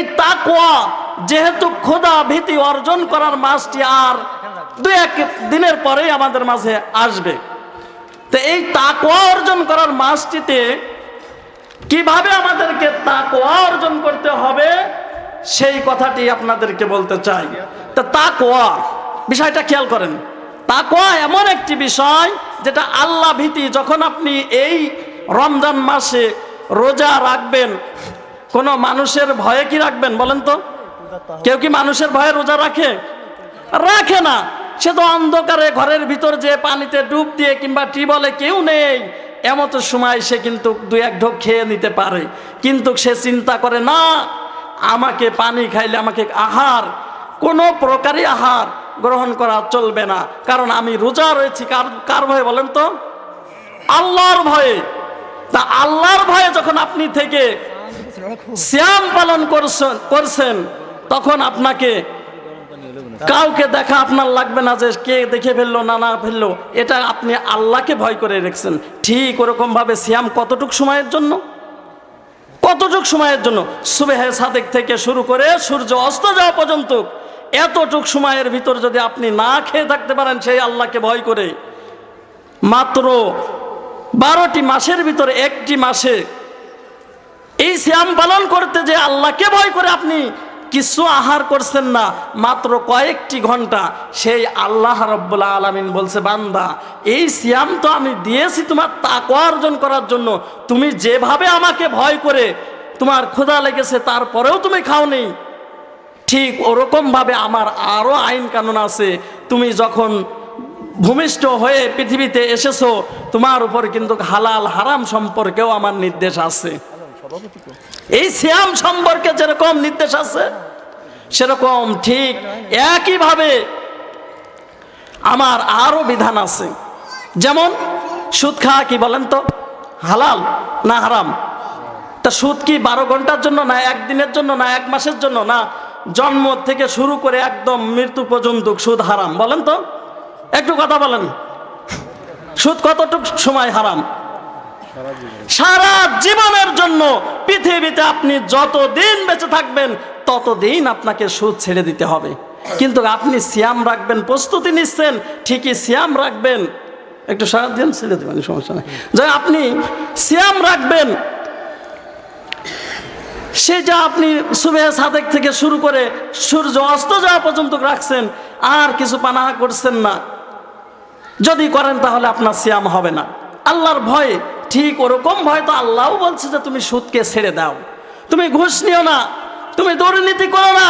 এই তাকওয়া যেহেতু খোদা ভীতি অর্জন করার মাসটি আর দু এক দিনের পরেই আমাদের মাঝে আসবে। তো এই তাকওয়া অর্জন করার মাসটিতে কীভাবে আমাদেরকে তাকওয়া অর্জন করতে হবে, সেই কথাটি আপনাদেরকে বলতে চাই। তা তাকওয়া, বিষয়টা খেয়াল করেন। তাকওয়া এমন একটি বিষয় যেটা আল্লাহ ভীতি, যখন আপনি এই রমজান মাসে রোজা রাখবেন কোনো মানুষের ভয়ে কি রাখবেন বলেন তো? কেউ কি মানুষের ভয়ে রোজা রাখে? রাখে না। সে তো অন্ধকারে ঘরের ভিতর যে পানিতে ডুব দিয়ে কিংবা টিবলে কেউ নেই। এমতো সময় সে কিন্তু দু এক ঢোক খেয়ে নিতে পারে। কিন্তু সে চিন্তা করে, না, আমাকে পানি খাইলে আমাকে আহার। কোনো প্রকারই আহার গ্রহণ করা চলবে না। কারণ আমি রোজা রয়েছি কার কার ভয়ে বলেন তো? আল্লাহর ভয়ে। তা আল্লাহর ভয়ে যখন আপনি থেকে শ্যাম পালন করছেন করছেন, তখন আপনাকে কাউকে দেখা আপনার লাগবে না যে কে দেখে ফেলল, না না ফেলল। এটা আপনি আল্লাহকে ভয় করে রেখেছেন। ঠিক ওরকম ভাবে শ্যাম কতটুক সময়ের জন্য? কতটুক সময়ের জন্য? সুবেহে সাদেক থেকে শুরু করে সূর্য অস্ত যাওয়া পর্যন্ত এতটুক সময়ের ভিতর যদি আপনি না খেয়ে থাকতে পারেন, সেই আল্লাহকে ভয় করে। মাত্র বারোটি মাসের ভিতরে একটি মাসে এই শ্যাম পালন করতে যে আল্লাহকে ভয় করে আপনি কিছু আহার করছেন না, মাত্র কয়েকটি ঘণ্টা, সেই আল্লাহ রব্বুল্লা আলমিন বলছে, বান্দা, এই শ্যাম তো আমি দিয়েছি তোমার তাকওয়া অর্জন করার জন্য। তুমি যেভাবে আমাকে ভয় করে তোমার ক্ষুধা লেগেছে, তারপরেও তুমি খাওনি। ঠিক ওরকমভাবে আমার আরও আইন কানুন আছে। তুমি যখন ভূমিষ্ঠ হয়ে পৃথিবীতে এসেছ, তোমার উপর কিন্তু হালাল হারাম সম্পর্কেও আমার নির্দেশ আছে। এই শ্যাম সম্পর্কে যেরকম নির্দেশ আছে, সেরকম ঠিক একইভাবে আমার আরও বিধান আছে। যেমন, সুদ খাওয়া কি বলেন তো? হালাল না হারাম? তা সুদ কি বারো ঘণ্টার জন্য না একদিনের জন্য না এক মাসের জন্য? না, জন্ম থেকে শুরু করে একদম মৃত্যু পর্যন্ত সুদ হারাম। বলেন তো? একটু কথা বলেন। সুদ কতটুক সময় হারাম? সারা জীবনের জন্য পৃথিবীতে আপনি যতদিন বেঁচে থাকবেন, ততদিন আপনাকে সুদ ছেড়ে দিতে হবে। কিন্তু আপনি সিয়াম রাখবেন, প্রস্তুতি নিচ্ছেন, ঠিকই সিয়াম রাখবেন। একটু সারা দিন, ছেড়ে দেবেন সমস্যা নেই। যে আপনি সিয়াম রাখবেন সেটা আপনি সুবেহ সাদেক থেকে শুরু করে সূর্য অস্ত যাওয়া পর্যন্ত রাখছেন, আর কিছু পানাহা করছেন না। যদি করেন তাহলে আপনার সিয়াম হবে না। আল্লাহর ভয়ে ঠিক ওরকম ভয় তো আল্লাহও বলছে যে তুমি সুদকে ছেড়ে দাও। তুমি ঘুষ নিও না, তুমি দুর্নীতি করো না।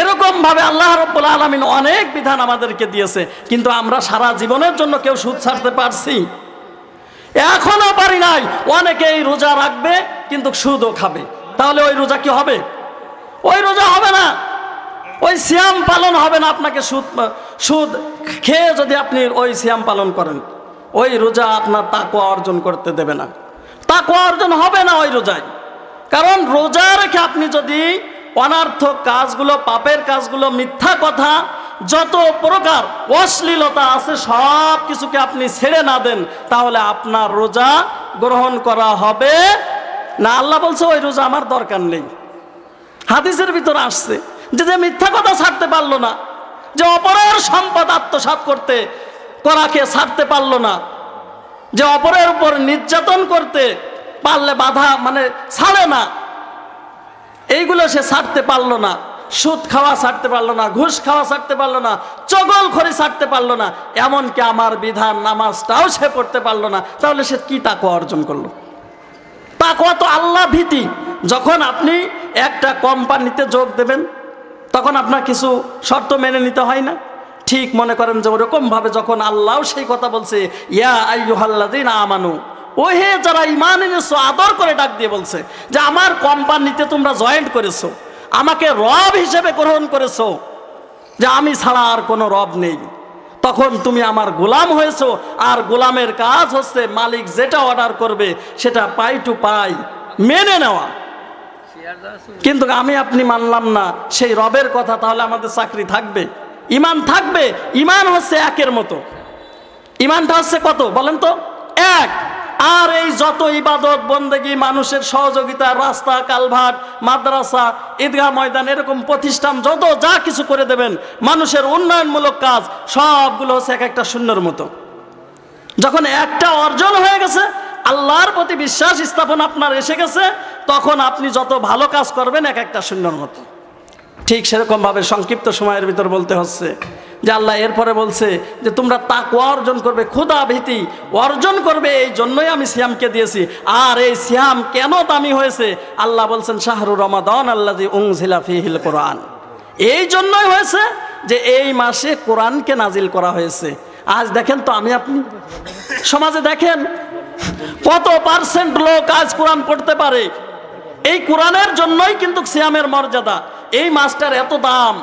এরকম ভাবে আল্লাহ রব্বুল আলমিন অনেক বিধান আমাদেরকে দিয়েছে, কিন্তু আমরা সারা জীবনের জন্য কেউ সুদ ছাড়তে পারছি। এখনও পারি নাই, অনেকেই রোজা রাখবে, কিন্তু সুদও খাবে। তাহলে ওই রোজা কি হবে? ওই রোজা হবে না। ওই সিয়াম পালন হবে না আপনাকে সুদ সুদ খেয়ে যদি আপনি ওই সিয়াম পালন করেন। ওই রোজা আপনার তাকওয়া অর্জন করতে দেবে না। তাকওয়া অর্জন হবে না ওই রোজায়। কারণ রোজা রেখে আপনি যদি অনার্থক কাজগুলো, পাপের কাজগুলো, মিথ্যা কথা, যত প্রকার অশ্লীলতা আছে, সব কিছুকে আপনি ছেড়ে না দেন, তাহলে আপনার রোজা গ্রহণ করা হবে না। আল্লাহ বলছে, ওই রোজা আমার দরকার নেই। হাদিসের ভিতরে আসছে যে যে মিথ্যা কথা ছাড়তে পারল না, যে অপরের সম্পদ আত্মসাৎ করতে করাকে ছাড়তে পারল না। যে অপরের উপর নির্যাতন করতে পারলে বাধা মানে ছাড়ে না। এইগুলো সে ছাড়তে পারল না। সুদ খাওয়া ছাড়তে পারল না, ঘুষ খাওয়া ছাড়তে পারল না, চগল খড়ি ছাড়তে পারল না, এমনকি আমার বিধান নামাজটাও সে পড়তে পারল না। তাহলে সে কি তাকওয়া অর্জন করল? তাকওয়া তো আল্লাহ ভীতি। যখন আপনি একটা কোম্পানিতে যোগ দেবেন, তখন আপনার কিছু শর্ত মেনে নিতে হয় না? ঠিক মনে করেন যে ওরকমভাবে যখন আল্লাহ সেই কথা বলছে, ইয়া আমানু ও হে যারা ইমান এনেছো, আদর করে ডাক দিয়ে বলছে যে আমার কোম্পানিতে তোমরা জয়েন্ট করেছ, আমাকে রব হিসেবে গ্রহণ করেছ, যে আমি ছাড়া আর কোনো রব নেই। তখন তুমি আমার গোলাম হয়েছো, আর গোলামের কাজ হচ্ছে মালিক যেটা অর্ডার করবে, সেটা পাই টু পাই মেনে নেওয়া। কিন্তু আমি আপনি মানলাম না, সেই রবের কথা তাহলে আমাদের চাকরি থাকবে। ইমান থাকবে, ইমান হচ্ছে একের মতো। ইমানটা হচ্ছে কত, বলেন তো? এক। আর এই যত ইবাদত, বন্দেগি, মানুষের সহযোগিতা, রাস্তা কালভাট মাদ্রাসা, ঈদগাহ ময়দান, এরকম প্রতিষ্ঠান, যত যা কিছু করে দেবেন, মানুষের উন্নয়নমূলক কাজ, সবগুলো হচ্ছে এক একটা শূন্যর মতো। যখন একটা অর্জন হয়ে গেছে, আল্লাহর প্রতি বিশ্বাস স্থাপন আপনার এসে গেছে, তখন আপনি যত ভালো কাজ করবেন, এক একটা শূন্যর মতো। ঠিক সেরকমভাবে সংক্ষিপ্ত সময়ের ভিতর বলতে হচ্ছে যে আল্লাহ এরপরে বলছে যে তোমরা তাকুয়া অর্জন করবে ক্ষুদা ভীতি অর্জন করবে, এই জন্যই আমি সিয়ামকে দিয়েছি। আর এই সিয়াম কেন দামি হয়েছে? আল্লাহ বলছেন, শাহরু রমাদন আল্লাহ উংজিলা ফিহিল কোরআন। এই জন্যই হয়েছে যে এই মাসে কোরআনকে নাজিল করা হয়েছে। আজ দেখেন তো আমি আপনি। সমাজে দেখেন কত পার্সেন্ট লোক আজ কোরআন পড়তে পারে। এই কোরআনের জন্যই কিন্তু সিয়ামের মর্যাদা। এই মাসটার এত দাম?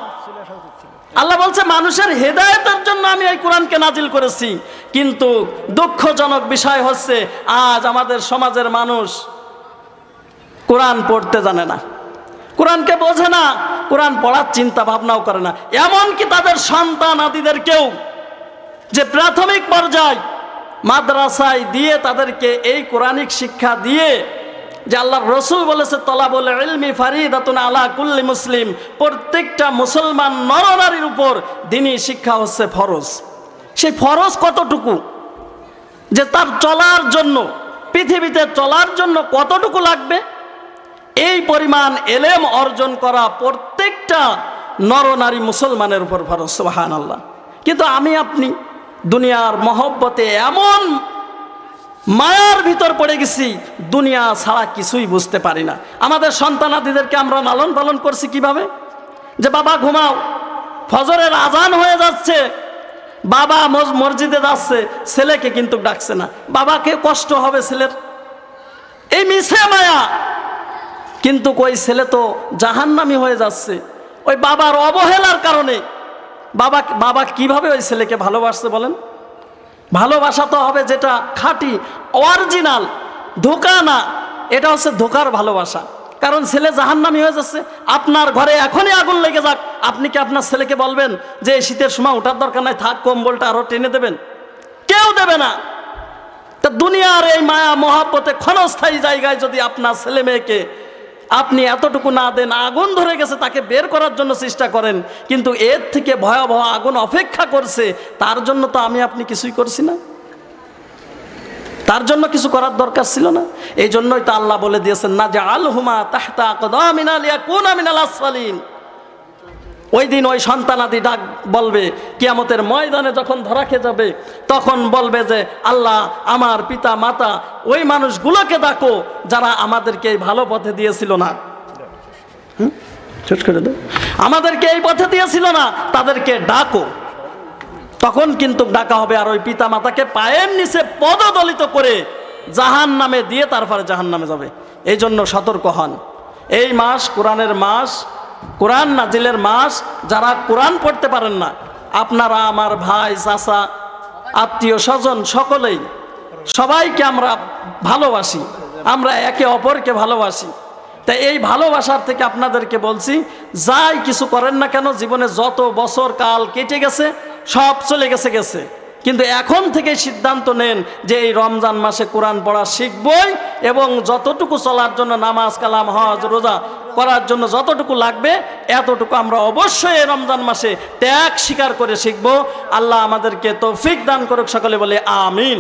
আল্লাহ বলছে, মানুষের হেদায়েতের জন্য আমি এই কোরআনকে নাজিল করেছি। কিন্তু দুঃখজনক বিষয় হচ্ছে, আজ আমাদের সমাজের মানুষ কোরআন পড়তে জানে না। কোরআনকে বোঝে না, কোরআন পড়ার চিন্তা ভাবনাও করে না। এমনকি তাদের সন্তান আদিদেরকেও যে প্রাথমিক পর্যায় মাদ্রাসায় দিয়ে তাদেরকে এই কোরআনিক শিক্ষা দিয়ে যে আল্লাহ রসুল বলেছে তলা বলে ইলমি ফারিদাতুন আলা কুল্লি মুসলিম। প্রত্যেকটা মুসলমান নরনারীর উপর দিনই শিক্ষা হচ্ছে ফরজ। সেই ফরজ কতটুকু? যে তার চলার জন্য, পৃথিবীতে চলার জন্য কতটুকু লাগবে? এই পরিমাণ এলেম অর্জন করা প্রত্যেকটা নরনারী মুসলমানের উপর ফরজ সুবাহান আল্লাহ কিন্তু আমি, আপনি, দুনিয়ার মহব্বতে এমন মায়ার ভিতর পড়ে গেছি, দুনিয়া ছাড়া কিছুই বুঝতে পারি না। আমাদের সন্তানাদিদেরকে আমরা লালন পালন করছি কীভাবে? যে বাবা ঘুমাও, ফজরের আজান হয়ে যাচ্ছে, বাবা মস- মসজিদে যাচ্ছে, ছেলেকে কিন্তু ডাকছে না। বাবাকে কষ্ট হবে ছেলের। এই মিছে মায়া। কিন্তু ওই ছেলে তো জাহান্নামি হয়ে যাচ্ছে। ওই বাবার অবহেলার কারণে বাবা বাবা কীভাবে ওই ছেলেকে ভালোবাসছে বলেন? ভালোবাসা তো হবে যেটা খাঁটি অরিজিনাল ধোকা না এটা হচ্ছে ধোকার ভালোবাসা। কারণ ছেলে জাহান্নামি হয়ে যাচ্ছে, আপনার ঘরে এখনই আগুন লেগে যাক। আপনি কি আপনার ছেলেকে বলবেন যে শীতের সময় ওঠার দরকার নাই, থাক, কম্বলটা আরও টেনে দেবেন? কেউ দেবে না। তা দুনিয়ার এই মায়া মহাব্বতে ক্ষণস্থায়ী জায়গায় যদি আপনার ছেলে মেয়েকে আপনি এতটুকু না দেন, আগুন ধরে গেছে, তাকে বের করার জন্য চেষ্টা করেন, কিন্তু এর থেকে ভয়াবহ আগুন অপেক্ষা করছে, তার জন্য তো আমি আপনি কিছুই করছি না। তার জন্য কিছু করার দরকার ছিল না। এই জন্যই তো আল্লাহ বলে দিয়েছেন না যে আল হুমা তাহতা কদামিনাল কোন আমিনাল আসফালিন। ওই দিন ওই সন্তানাদি ডাক বলবে, কিয়ামতের ময়দানে যখন ধরা খেয়ে যাবে, তখন বলবে যে, আল্লাহ আমার পিতা, মাতা, ওই মানুষগুলোকে ডাকো যারা আমাদেরকে এই ভালো পথে দিয়েছিল না। আমাদেরকে এই পথে দিয়েছিল না, তাদেরকে ডাকো। তখন কিন্তু ডাকা হবে আর ওই পিতা মাতাকে পায়ের নিচে পদদলিত করে জাহান নামে দিয়ে তারপরে জাহান নামে যাবে। এই জন্য সতর্ক হন। এই মাস, কোরআনের মাস কোরআন নাজিলের মাস যারা কোরআন পড়তে পারেন না, আপনারা আমার ভাই, চাচা, আত্মীয় স্বজন সকলেই সবাইকে আমরা ভালোবাসি, আমরা একে অপরকে ভালোবাসি। তাই এই ভালোবাসার থেকে আপনাদেরকে বলছি, যাই কিছু করেন না কেন, জীবনে যত বছর কাল কেটে গেছে, সব চলে গেছে গেছে। কিন্তু এখন থেকে সিদ্ধান্ত নেন যে এই রমজান মাসে কোরআন পড়া শিখবই এবং যতটুকু চলার জন্য নামাজ, কালাম, হজ, রোজা করার জন্য যতটুকু লাগবে, এতটুকু আমরা অবশ্যই রমজান মাসে ত্যাগ স্বীকার করে শিখব। আল্লাহ আমাদেরকে তৌফিক দান করুক, সকলে বলে আমিন।